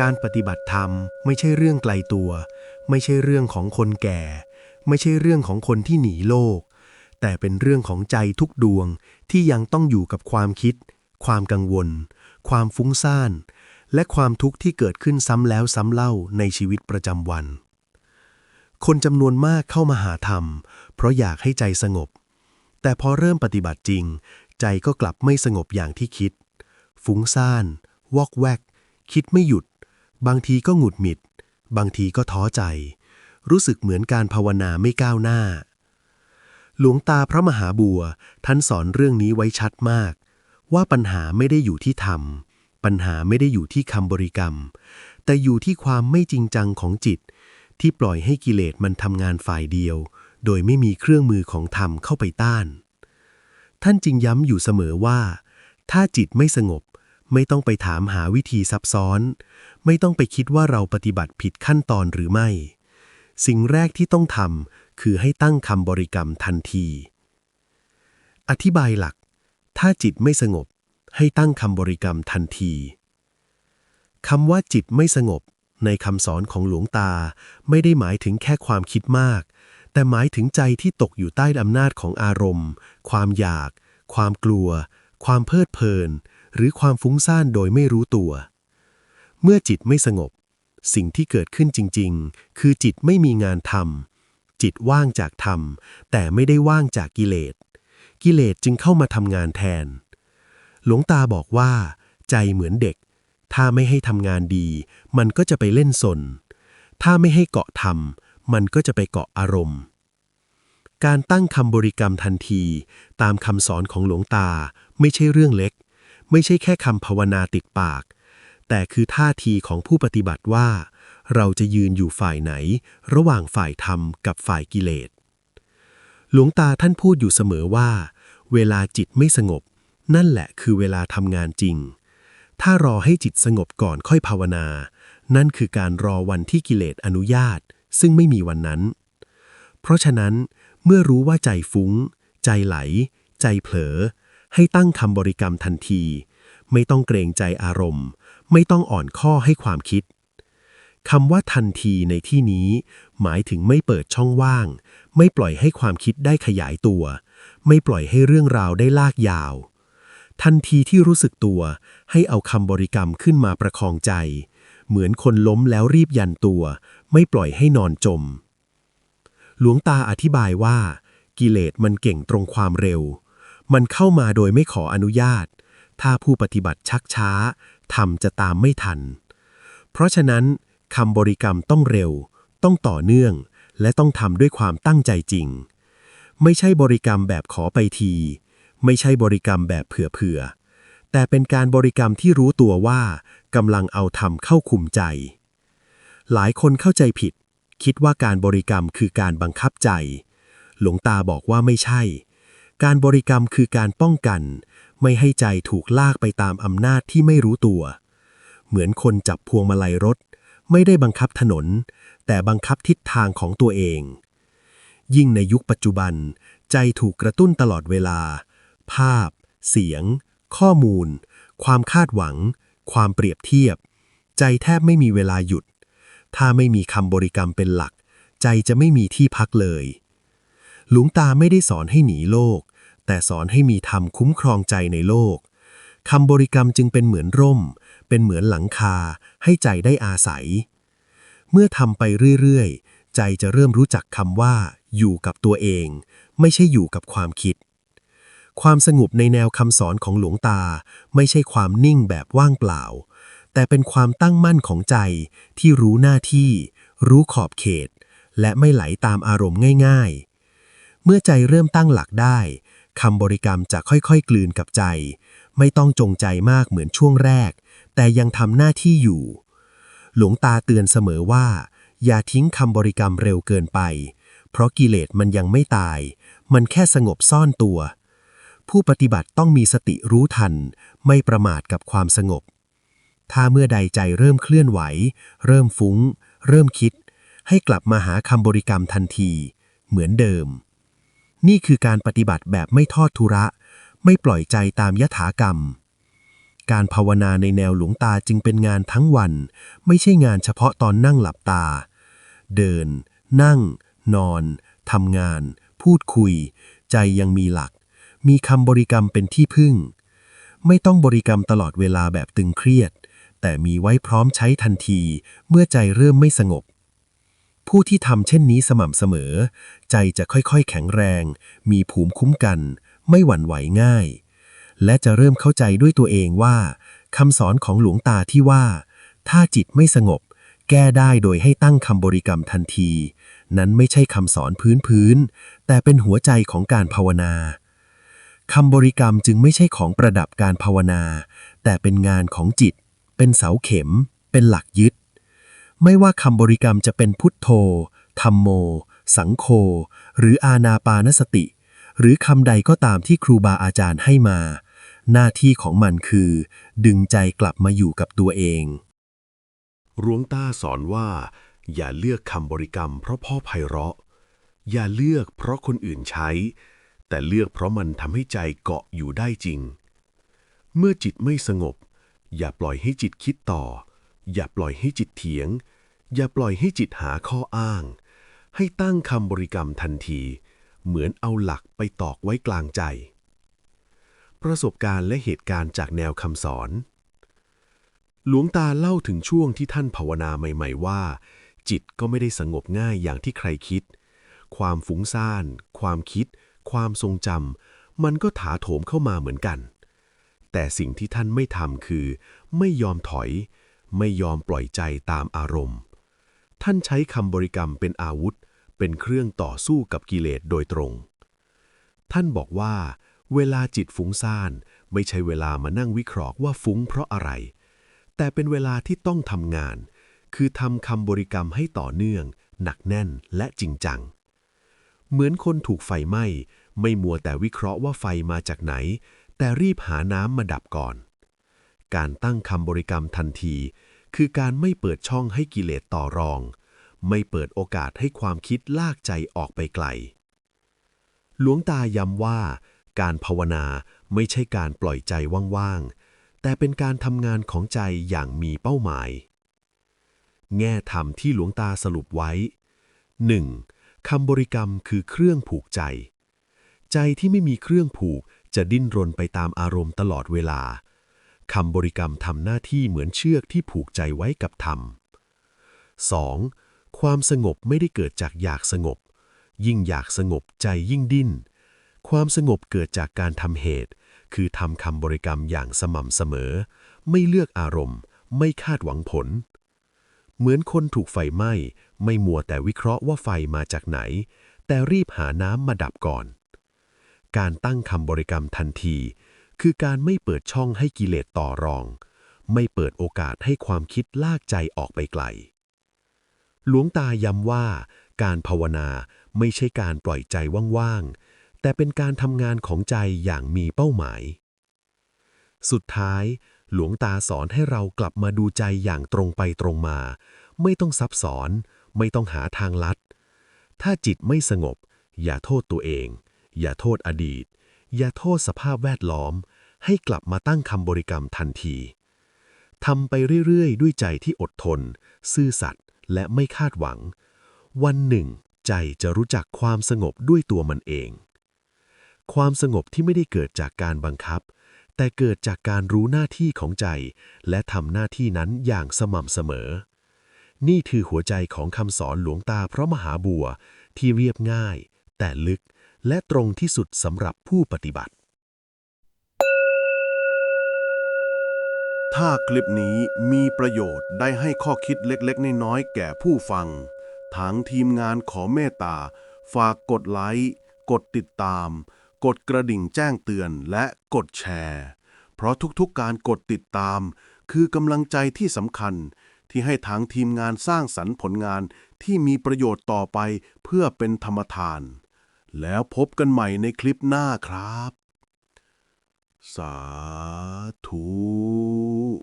การปฏิบัติธรรมไม่ใช่เรื่องไกลตัว ไม่ใช่เรื่องของคนแก่ ไม่ใช่เรื่องของคนที่หนีโลก แต่เป็นเรื่องของใจทุกดวงที่ยังต้องอยู่กับความคิด ความกังวล ความฟุ้งซ่าน และความทุกข์ที่เกิดขึ้นซ้ำแล้วซ้ำเล่าในชีวิตประจำวัน คนจำนวนมากเข้ามาหาธรรม เพราะอยากให้ใจสงบ แต่พอเริ่มปฏิบัติจริง ใจก็กลับไม่สงบอย่างที่คิด ฟุ้งซ่าน วอกแวก คิดไม่หยุด บางทีก็หงุดหงิด บางทีก็ท้อใจ รู้สึกเหมือนการภาวนาไม่ก้าวหน้า หลวงตาพระมหาบัวท่านสอนเรื่องนี้ไว้ชัดมาก ว่าปัญหาไม่ได้อยู่ที่ธรรมปัญหาไม่ได้อยู่ที่คำบริกรรม แต่อยู่ที่ความไม่จริงจังของจิต ที่ปล่อยให้กิเลสมันทำงานฝ่ายเดียว โดยไม่มีเครื่องมือของธรรมเข้าไปต้าน ท่านจึงย้ำอยู่เสมอว่า ถ้าจิตไม่สงบ ไม่ต้องไปถามหาวิธีซับซ้อน ไม่ต้องไปคิดว่าเราปฏิบัติผิดขั้นตอนหรือไม่ สิ่งแรกที่ต้องทำคือให้ตั้งคำบริกรรมทันที อธิบายหลัก ถ้าจิตไม่สงบ ให้ตั้งคำบริกรรมทันทีคำว่าจิตไม่สงบ ในคำสอนของหลวงตา ไม่ได้หมายถึงแค่ความคิดมาก แต่หมายถึงใจที่ตกอยู่ใต้อำนาจของอารมณ์ ความอยาก ความกลัว ความเพลิดเพลิน หรือความฟุ้งซ่านโดยไม่รู้ตัว เมื่อจิตไม่สงบ สิ่งที่เกิดขึ้นจริง ๆ คือจิตไม่มีงานทำจิตว่างจากธรรม แต่ไม่ได้ว่างจากกิเลส กิเลสจึงเข้ามาทำงานแทน หลวงตาบอกว่า ใจเหมือนเด็ก ถ้าไม่ให้ทำงานดี มันก็จะไปเล่นสน ถ้าไม่ให้เกาะธรรม มันก็จะไปเกาะอารมณ์ การตั้งคำบริกรรมทันที ตามคำสอนของหลวงตา ไม่ใช่เรื่องเล็ก ไม่ใช่แค่คำภาวนาติดปาก แต่คือท่าทีของผู้ปฏิบัติว่า เราจะยืนอยู่ฝ่ายไหน ระหว่างฝ่ายธรรมกับฝ่ายกิเลส หลวงตาท่านพูดอยู่เสมอว่า เวลาจิตไม่สงบ นั่นแหละคือเวลาทำงานจริง ถ้ารอให้จิตสงบก่อนค่อยภาวนา นั่นคือการรอวันที่กิเลสอนุญาต ซึ่งไม่มีวันนั้น เพราะฉะนั้น เมื่อรู้ว่าใจฟุ้ง ใจไหล ใจเผลอ ให้ตั้งคำบริกรรมทันที ไม่ต้องเกรงใจอารมณ์ ไม่ต้องอ่อนข้อให้ความคิดคำว่าทันทีในที่นี้ หมายถึงไม่เปิดช่องว่าง ไม่ปล่อยให้ความคิดได้ขยายตัว ไม่ปล่อยให้เรื่องราวได้ลากยาว ทันทีที่รู้สึกตัว ให้เอาคำบริกรรมขึ้นมาประคองใจ เหมือนคนล้มแล้วรีบยันตัว ไม่ปล่อยให้นอนจม หลวงตาอธิบายว่า กิเลสมันเก่งตรงความเร็ว มันเข้ามาโดยไม่ขออนุญาต ถ้าผู้ปฏิบัติชักช้าทำจะตามไม่ทัน เพราะฉะนั้นคำบริกรรมต้องเร็ว ต้องต่อเนื่อง และต้องทำด้วยความตั้งใจจริง ไม่ใช่บริกรรมแบบขอไปที ไม่ใช่บริกรรมแบบเผื่อๆแต่เป็นการบริกรรมที่รู้ตัวว่ากำลังเอาธรรมเข้าคุมใจ หลายคนเข้าใจผิด คิดว่าการบริกรรมคือการบังคับใจ หลวงตาบอกว่าไม่ใช่ การบริกรรมคือการป้องกัน ไม่ให้ใจถูกลากไปตามอำนาจที่ไม่รู้ตัว เหมือนคนจับพวงมาลัยรถ ไม่ได้บังคับถนน แต่บังคับทิศทางของตัวเอง ยิ่งในยุคปัจจุบัน ใจถูกกระตุ้นตลอดเวลา ภาพ เสียง ข้อมูล ความคาดหวัง ความเปรียบเทียบ ใจแทบไม่มีเวลาหยุด ถ้าไม่มีคำบริกรรมเป็นหลัก ใจจะไม่มีที่พักเลย หลวงตาไม่ได้สอนให้หนีโลก แต่สอนให้มีธรรมคุ้มครองใจในโลกคำบริกรรมจึงเป็นเหมือนร่ม เป็นเหมือนหลังคา ให้ใจได้อาศัย เมื่อทำไปเรื่อยๆ ใจจะเริ่มรู้จักคำว่า อยู่กับตัวเอง ไม่ใช่อยู่กับความคิด ความสงบในแนวคำสอนของหลวงตา ไม่ใช่ความนิ่งแบบว่างเปล่า แต่เป็นความตั้งมั่นของใจที่รู้หน้าที่ รู้ขอบเขต และไม่ไหลตามอารมณ์ง่าย ๆ เมื่อใจเริ่มตั้งหลักได้คำบริกรรมจะค่อยๆ กลืนกับใจ ไม่ต้องจงใจมากเหมือนช่วงแรก แต่ยังทำหน้าที่อยู่ หลวงตาเตือนเสมอว่า อย่าทิ้งคำบริกรรมเร็วเกินไป เพราะกิเลสมันยังไม่ตาย มันแค่สงบซ่อนตัว ผู้ปฏิบัติต้องมีสติรู้ทัน ไม่ประมาทกับความสงบ ถ้าเมื่อใดใจเริ่มเคลื่อนไหว เริ่มฟุ้ง เริ่มคิด ให้กลับมาหาคำบริกรรมทันที เหมือนเดิม นี่คือการปฏิบัติแบบไม่ทอดทุระ ไม่ปล่อยใจตามยถากรรม การภาวนาในแนวหลวงตาจึงเป็นงานทั้งวัน ไม่ใช่งานเฉพาะตอนนั่งหลับตา เดิน นั่ง นอนทำงาน พูดคุย ใจยังมีหลัก มีคำบริกรรมเป็นที่พึ่ง ไม่ต้องบริกรรมตลอดเวลาแบบตึงเครียด แต่มีไว้พร้อมใช้ทันทีเมื่อใจเริ่มไม่สงบ ผู้ที่ทำเช่นนี้สม่ำเสมอ ใจจะค่อยๆ แข็งแรง มีภูมิคุ้มกัน ไม่หวั่นไหวง่าย และจะเริ่มเข้าใจด้วยตัวเองว่าคำสอนของหลวงตาที่ว่า ถ้าจิตไม่สงบ แก้ได้โดยให้ตั้งคำบริกรรมทันที นั้นไม่ใช่คำสอนพื้นๆแต่เป็นหัวใจของการภาวนาคำบริกรรมจึงไม่ใช่ของประดับการภาวนา แต่เป็นงานของจิต เป็นเสาเข็ม เป็นหลักยึด ไม่ว่าคำบริกรรมจะเป็นพุทโธธรรมโม สังโฆหรืออาณาปานสติ หรือคำใดก็ตามที่ครูบาอาจารย์ให้มา หน้าที่ของมันคือ ดึงใจกลับมาอยู่กับตัวเองหลวงตาสอนว่า อย่าเลือกคำบริกรรมเพราะพ่อไพเราะ อย่าเลือกเพราะคนอื่นใช้ แต่เลือกเพราะมันทำให้ใจเกาะอยู่ได้จริง เมื่อจิตไม่สงบ อย่าปล่อยให้จิตคิดต่อ อย่าปล่อยให้จิตเถียง อย่าปล่อยให้จิตหาข้ออ้าง ให้ตั้งคำบริกรรมทันที เหมือนเอาหลักไปตอกไว้กลางใจ ประสบการณ์และเหตุการณ์จากแนวคำสอน หลวงตาเล่าถึงช่วงที่ท่านภาวนาใหม่ ๆ ว่า จิตก็ไม่ได้สงบง่ายอย่างที่ใครคิด ความฟุ้งซ่าน ความคิด ความทรงจำมันก็ถาโถมเข้ามาเหมือนกัน แต่สิ่งที่ท่านไม่ทำคือ ไม่ยอมถอย ไม่ยอมปล่อยใจตามอารมณ์ ท่านใช้คำบริกรรมเป็นอาวุธ เป็นเครื่องต่อสู้กับกิเลสโดยตรง ท่านบอกว่า เวลาจิตฟุ้งซ่าน ไม่ใช่เวลามานั่งวิเคราะห์ว่าฟุ้งเพราะอะไร แต่เป็นเวลาที่ต้องทำงาน คือทำคำบริกรรมให้ต่อเนื่อง หนักแน่นและจริงจัง เหมือนคนถูกไฟไหม้ไม่มัวแต่วิเคราะห์ว่าไฟมาจากไหน แต่รีบหาน้ำมาดับก่อน การตั้งคำบริกรรมทันที คือการไม่เปิดช่องให้กิเลสต่อรอง ไม่เปิดโอกาสให้ความคิดลากใจออกไปไกล หลวงตาย้ำว่า การภาวนาไม่ใช่การปล่อยใจว่างๆ แต่เป็นการทำงานของใจอย่างมีเป้าหมาย แง่ธรรมที่หลวงตาสรุปไว้ 1. คำบริกรรมคือเครื่องผูกใจ ใจที่ไม่มีเครื่องผูก จะดิ้นรนไปตามอารมณ์ตลอดเวลาคำบริกรรมทำหน้าที่เหมือนเชือกที่ผูกใจไว้กับธรรม 2. ความสงบไม่ได้เกิดจากอยากสงบ ยิ่งอยากสงบใจยิ่งดิ้น ความสงบเกิดจากการทำเหตุ คือทำคำบริกรรมอย่างสม่ำเสมอ ไม่เลือกอารมณ์ ไม่คาดหวังผล เหมือนคนถูกไฟไหม้ ไม่มัวแต่วิเคราะห์ว่าไฟมาจากไหน แต่รีบหาน้ำมาดับก่อน การตั้งคำบริกรรมทันที คือการไม่เปิดช่องให้กิเลสต่อรอง ไม่เปิดโอกาสให้ความคิดลากใจออกไปไกล หลวงตาย้ำว่า การภาวนาไม่ใช่การปล่อยใจว่างๆ แต่เป็นการทำงานของใจอย่างมีเป้าหมาย สุดท้าย หลวงตาสอนให้เรากลับมาดูใจอย่างตรงไปตรงมา ไม่ต้องซับซ้อน ไม่ต้องหาทางลัด ถ้าจิตไม่สงบ อย่าโทษตัวเอง อย่าโทษอดีต อย่าโทษสภาพแวดล้อม ให้กลับมาตั้งคำบริกรรมทันทีทำไปเรื่อยๆ ด้วยใจที่อดทน ซื่อสัตย์และไม่คาดหวัง วันหนึ่ง ใจจะรู้จักความสงบด้วยตัวมันเอง ความสงบที่ไม่ได้เกิดจากการบังคับ แต่เกิดจากการรู้หน้าที่ของใจ และทำหน้าที่นั้นอย่างสม่ำเสมอ นี่คือหัวใจของคำสอนหลวงตาพระมหาบัวที่เรียบง่าย แต่ลึก และตรงที่สุดสำหรับผู้ปฏิบัติ ถ้าคลิปนี้มีประโยชน์ได้ให้ข้อคิดเล็กๆ น้อยๆ แก่ผู้ฟัง ทางทีมงานขอเมตตา ฝากกดไลค์ กดติดตาม กดกระดิ่งแจ้งเตือนและกดแชร์ เพราะทุกๆการกดติดตาม คือกำลังใจที่สำคัญที่ให้ทางทีมงานสร้างสรรค์ผลงานที่มีประโยชน์ต่อไปเพื่อเป็นธรรมทาน แล้วพบกันใหม่ในคลิปหน้าครับ สาธุ